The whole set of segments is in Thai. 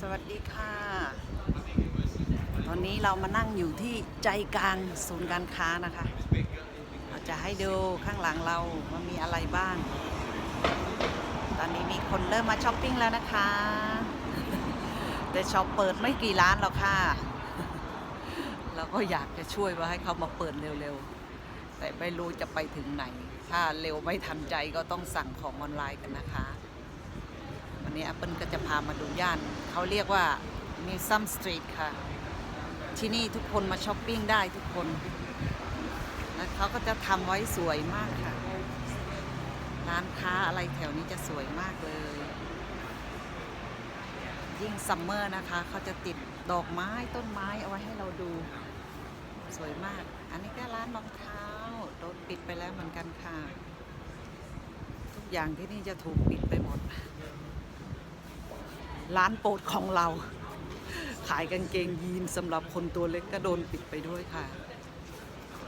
สวัสดีค่ะ ตอนนี้เรามานั่งอยู่ที่ใจกลางศูนย์การค้านะคะ เราจะให้ดูข้างหลังเราว่ามีอะไรบ้าง ตอนนี้มีคนเริ่มมาช้อปปิ้งแล้วนะคะ แต่ช็อปเปิดไม่กี่ร้านหรอกค่ะ เราก็อยากจะช่วยว่าให้เขามาเปิดเร็วๆ แต่ไม่รู้จะไปถึงไหน ถ้าเร็วไม่ทันใจก็ต้องสั่งของออนไลน์กันนะคะ วันนี้ Apple ก็จะพามาดูย่าน เขาเรียกว่า m u s e u m Street ค่ะ ที่นี่ทุกคนมาช้อปปิ้งได้ทุกคนแล้วเขาก็จะทำไว้สวยมากค่ะ ร้านค้าอะไรแถวนี้จะสวยมากเลย ยิ่งซัมเมอร์นะคะ เขาจะติดดอกไม้ต้นไม้เอาไว้ให้เราดู สวยมาก อันนี้ก็ร้านรองเท้าโดนปิดไปแล้วเหมือนกันค่ะ ทุกอย่างที่นี่จะถูกปิดไปหมด ร้านโปรดของเรา ขายกางเกงยีนสำหรับคนตัวเล็กก็โดนปิดไปด้วยค่ะ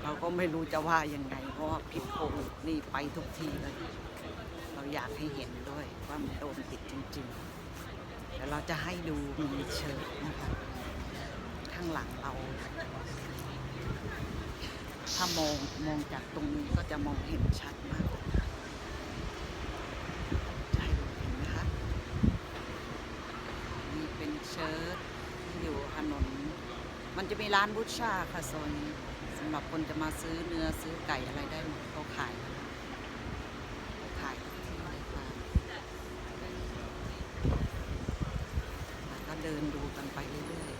เราก็ไม่รู้จะว่ายังไงเพราะว่าพิษโควิดนี่ไปทุกทีเลย เราอยากให้เห็นด้วยว่ามันโดนปิดจริงๆแต่เราจะให้ดูมีเชิญนะคะข้างหลังเราถ้ามองมองจากตรงนี้ก็จะมองเห็นชัดมากเลยค่ะจะให้ดูเห็นนะคะ นี่เป็นเชิ้ตที่อยู่ถนน มันจะมี ร้านบูชาค่ะโซนนี้สำหรับคนจะมาซื้อเนื้อซื้อไก่อะไรได้หมดเขาขายเขาขายทุกที่เลยค่ะแล้วก็เดินดูกันไปเรื่อย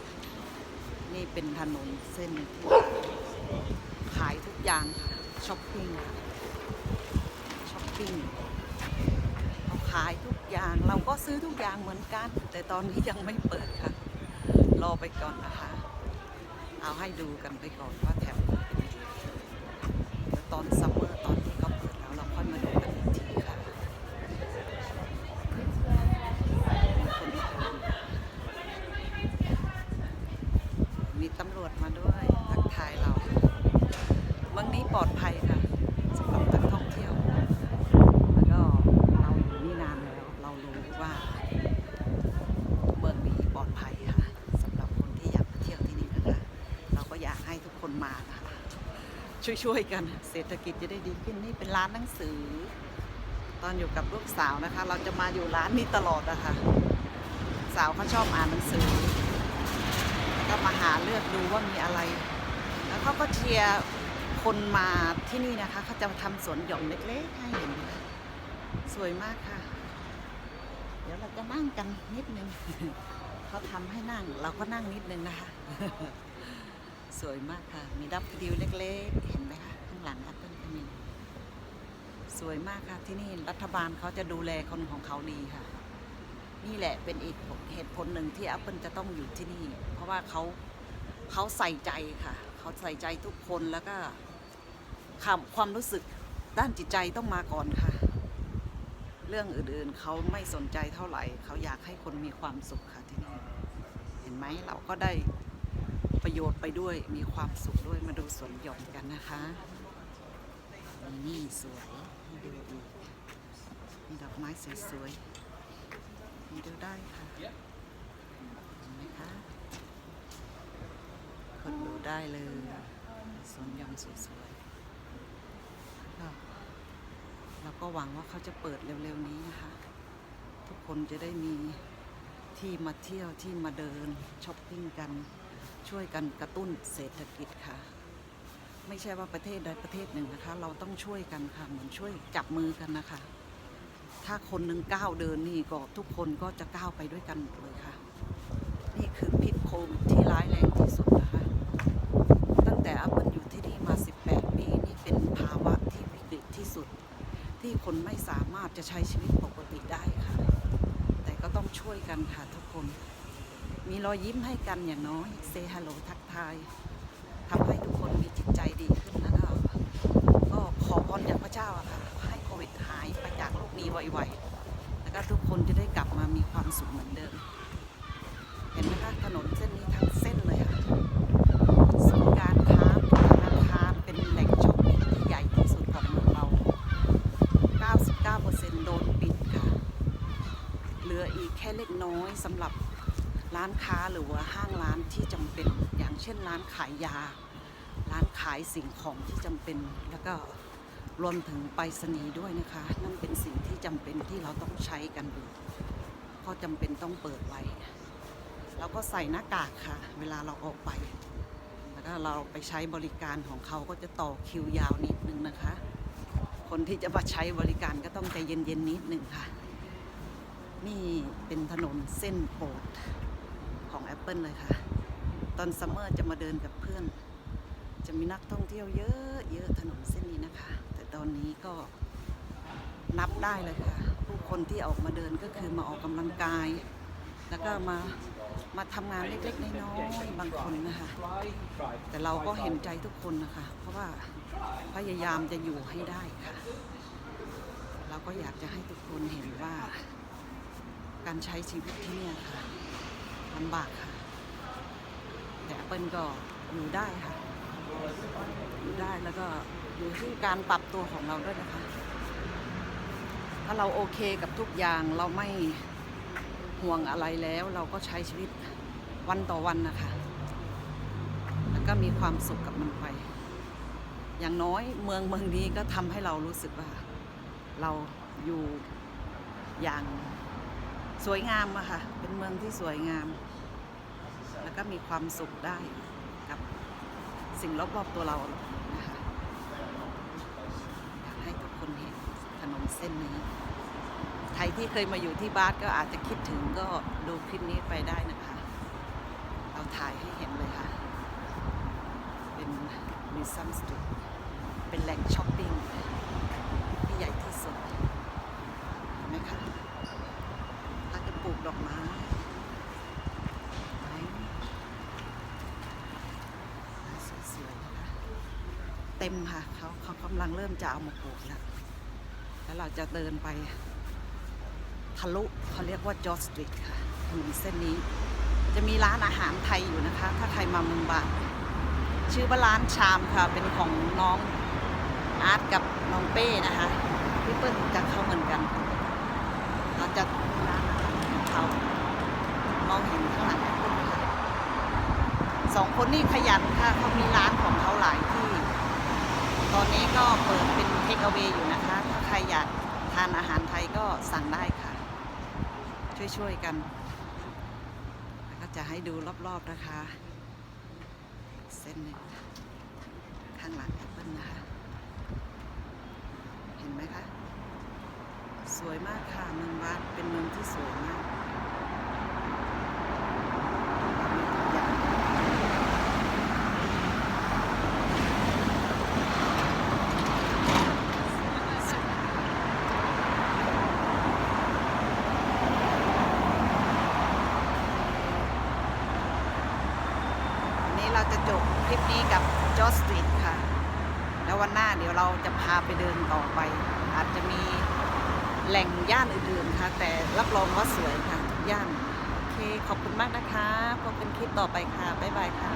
ๆ นี่เป็นถนนเส้น ขายทุกอย่างค่ะช้อปปิ้งค่ะช้อปปิ้งเราขายทุกอย่างเราก็ซื้อทุกอย่างเหมือนกัน แต่ตอนนี้ยังไม่เปิดค่ะ รอไปก่อนนะคะ เอาให้ดูกันไปก่อนว่าแถวเป็นยังไงตอนซัมเมอร์ตอนที่เขาเปิดแล้วเราค่อยมาดูกันอีกทีค่ะมีตำรวจมาด้วยทักทายเราเมืองนี้ปลอดภัยค่ะสำหรับนักท่องเที่ยว แล้วก็เราอยู่นี่นานแล้ว เรารู้ว่าเมืองนี้ปลอดภัยค่ะสำหรับคนที่อยากมาเที่ยวที่นี่นะคะ เราก็อยากให้ทุกคนมานะคะ ช่วยๆกัน เศรษฐกิจจะได้ดีขึ้นนี่เป็นร้านหนังสือ ตอนอยู่กับลูกสาวนะคะ เราจะมาอยู่ร้านนี้ตลอดนะคะสาวเขาชอบอ่านหนังสือ ก็มาหาเลือกดูว่ามีอะไร แล้วเขาก็เชียร์คนมาที่นี่นะคะเขาจะทำสวนหย่อมเล็กๆให้เห็นสวยมากค่ะ เดี๋ยวเราจะนั่งกันนิดนึงเขาทำให้นั่ง เราก็นั่งนิดนึงนะคะ สวยมากค่ะ มีดับดิวเล็ก ๆ เห็นไหมคะข้างหลังแอปเปิลก็มีสวยมากค่ะที่นี่รัฐบาลเขาจะดูแลคนของเขาดีค่ะ นี่แหละเป็นอีกเหตุผลหนึ่งที่ Apple จะต้องอยู่ที่นี่ เพราะว่าเขาเขาใส่ใจค่ะ เขาใส่ใจทุกคนแล้วก็ความความรู้สึกด้านจิตใจต้องมาก่อนค่ะ เรื่องอื่นๆเขาไม่สนใจเท่าไหร่ เขาอยากให้คนมีความสุขค่ะที่นี่ เห็นไหมเราก็ได้ ประโยชน์ไปด้วยมีความสุขด้วยมาดูสวนหย่อมกันนะคะ นี่สวยดูอีกมีดอกไม้สวยๆมีดูได้ค่ะเห็นไหมคะคนดูได้เลยสวนหย่อมสวยๆก็เราก็หวังว่าเขาจะเปิดเร็วๆนี้นะคะ ทุกคนจะได้มีที่มาเที่ยวที่มาเดินช้อปปิ้งกัน ช่วยกันกระตุ้นเศรษฐกิจค่ะ ไม่ใช่ว่าประเทศใดประเทศหนึ่งนะคะ เราต้องช่วยกันค่ะ เหมือนช่วยจับมือกันนะคะ ถ้าคนหนึ่งก้าวเดินนี่ก็ทุกคนก็จะก้าวไปด้วยกันเลยค่ะ นี่คือพิษโควิดที่ร้ายแรงที่สุดนะคะ ตั้งแต่อัปเปิลอยู่ที่นี่มา 18 ปีนี่เป็นภาวะที่วิกฤตที่สุด ที่คนไม่สามารถจะใช้ชีวิตปกติได้ค่ะ แต่ก็ต้องช่วยกันค่ะทุกคน มีรอยยิ้มให้กันอย่างน้อยเซฮัลโหลทักทายทำให้ทุกคนมีจิตใจดีขึ้นแล้วก็ก็ขอพรจากพระเจ้าค่ะให้โควิดหายไปจากโลกนี้ไวๆแล้วก็ทุกคนจะได้กลับมามีความสุขเหมือนเดิม เห็นไหมคะถนนเส้นนี้ทั้งเส้นเลยค่ะศูนย์การค้าธนาคารเป็นแหล่งช้อปปิ้งที่ใหญ่ที่สุดของเมืองเรา 99%โดนปิดค่ะ เหลืออีกแค่เล็กน้อยสำหรับ ร้านค้าหรือว่าห้างร้านที่จำเป็นอย่างเช่นร้านขายยา ร้านขายสิ่งของที่จำเป็นแล้วก็รวมถึงไปรษณีย์ด้วยนะคะ นั่นเป็นสิ่งที่จำเป็นที่เราต้องใช้กันอยู่ก็จำเป็นต้องเปิดไว้เราก็ใส่หน้ากากค่ะ เวลาเราออกไป แล้วก็เราไปใช้บริการของเขาก็จะต่อคิวยาวนิดนึงนะคะ คนที่จะมาใช้บริการก็ต้องใจเย็นๆนิดหนึ่งค่ะ นี่เป็นถนนเส้นโปรด ของ Apple เลยค่ะ ตอนซัมเมอร์จะมาเดินกับเพื่อน จะมีนักท่องเที่ยวเยอะเยอะถนนเส้นนี้นะคะ แต่ตอนนี้ก็นับได้เลยค่ะ ผู้คนที่ออกมาเดินก็คือมาออกกำลังกาย แล้วก็มามาทำงานเล็กๆน้อยๆบางคนนะคะ แต่เราก็เห็นใจทุกคนนะคะ เพราะว่าพยายามจะอยู่ให้ได้ค่ะ เราก็อยากจะให้ทุกคนเห็นว่า การใช้ชีวิตที่นี่ค่ะลำบากค่ะ แต่เปิ้ลก็อยู่ได้ค่ะ อยู่ได้แล้วก็อยู่ที่การปรับตัวของเราด้วยนะคะ ถ้าเราโอเคกับทุกอย่างเราไม่ห่วงอะไรแล้วเราก็ใช้ชีวิตวันต่อวันนะคะ แล้วก็มีความสุขกับมันไป อย่างน้อยเมืองเมืองนี้ก็ทำให้เรารู้สึกว่า เราอยู่อย่างสวยงามอะค่ะ เป็นเมืองที่สวยงาม แล้วก็มีความสุขได้กับสิ่งรอบๆตัวเรานะคะอยากให้ทุกคนเห็นถนนเส้นนี้ ใครที่เคยมาอยู่ที่บ้านก็อาจจะคิดถึงก็ดูคลิปนี้ไปได้นะคะ เราถ่ายให้เห็นเลยค่ะ เป็นมิซัมสตรีทเป็นแหล่งช้อปปิ้งที่ใหญ่ที่สุดเห็นไหมคะถ้าจะปลูกดอกไม้ไม้สวยๆนะคะ เต็มค่ะเขาเขากำลังเริ่มจะเอามาปลูกแล้วแล้วเราจะเดินไปทะลุเขาเรียกว่าจอร์จสตรีทค่ะถนนเส้นนี้ จะมีร้านอาหารไทยอยู่นะคะ ถ้าใครมาเมืองบางชื่อว่าร้านชามค่ะ เป็นของน้องอาร์ตกับน้องเป้นะคะ พี่เปิ้ลจะเข้าเหมือนกัน เราจะร้านอาหารของเขามองเห็นข้างหลังแอปเปิ้ลไหมคะสองคนนี่ขยันค่ะเขามีร้านของเขาหลายที่ ตอนนี้ก็เปิดเป็นเทคเอา a y อยู่นะคะ ถ้าใครอยากทานอาหารไทยก็สั่งได้ค่ะ ช่วยๆกัน ก็จะให้ดูรอบๆนะคะ เส้นหนึ่งข้างหลังแอปเปิลนะคะ เห็นไหมคะ สวยมากค่ะเมืองวัดเป็นเมืองที่สวยมากมีทุกอย่างวันนี้ เราจะจบคลิปนี้กับจอสตรีทค่ะ แล้ววันหน้าเดี๋ยวเราจะพาไปเดินต่อไป อาจจะมีแหล่งย่านอื่นๆค่ะ แต่รับรองว่าสวยค่ะย่าน โอเค ขอบคุณมากนะคะพบกันคลิปต่อไปค่ะ บ๊ายบายค่ะ